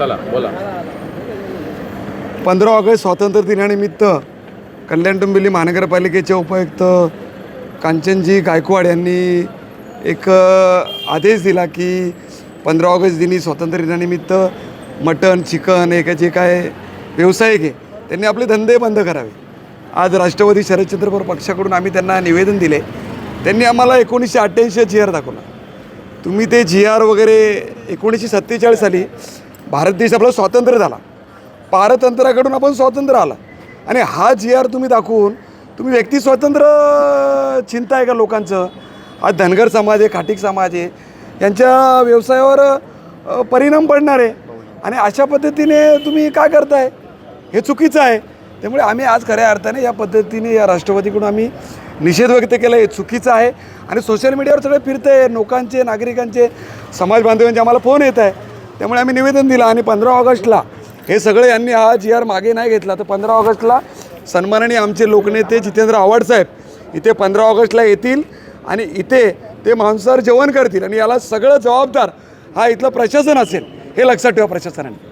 चला बोला. पंधरा ऑगस्ट स्वातंत्र्य दिनानिमित्त कल्याण डोंबिवली महानगरपालिकेचे उपायुक्त कांचनजी गायकवाड यांनी एक आदेश दिला की पंधरा ऑगस्ट दिनी स्वातंत्र्य दिनानिमित्त मटण चिकन हे काय जे काय व्यावसायिक आहे त्यांनी आपले धंदे बंद करावे. आज राष्ट्रवादी शरदचंद्र पवार पक्षाकडून आम्ही त्यांना निवेदन दिले. त्यांनी आम्हाला एकोणीसशे अठ्ठ्याऐंशी जी आर दाखवला. तुम्ही ते जी आर वगैरे एकोणीसशे सत्तेचाळीस साली भारत देश आपला स्वातंत्र्य झाला. पारतंत्र्याकडून आपण स्वातंत्र्य आला. आणि हा जी आर तुम्ही दाखवून तुम्ही व्यक्ती स्वातंत्र्य चिंता आहे का लोकांचं? हा धनगर समाज आहे खाटीक समाज आहे यांच्या व्यवसायावर परिणाम पडणार आहे. आणि अशा पद्धतीने तुम्ही काय करताय? हे चुकीचं आहे. त्यामुळे आम्ही आज खऱ्या अर्थाने या पद्धतीने या राष्ट्रवादीकडून आम्ही निषेध व्यक्त केला. हे चुकीचं आहे. आणि सोशल मीडियावर सगळे फिरतं आहे लोकांचे नागरिकांचे समाज बांधवांचे आम्हाला फोन येत आहे. त्यामुळे आम्ही निवेदन दिलं आणि पंधरा ऑगस्टला हे सगळे यांनी हा जी आर मागे नाही घेतला तर पंधरा ऑगस्टला सन्माननीय आमचे लोकनेते जितेंद्र आव्हाडसाहेब इथे पंधरा ऑगस्टला येतील आणि इथे ते मांसाहार जेवण करतील आणि याला सगळं जबाबदार हा इथलं प्रशासन असेल हे लक्षात ठेवा प्रशासनाने.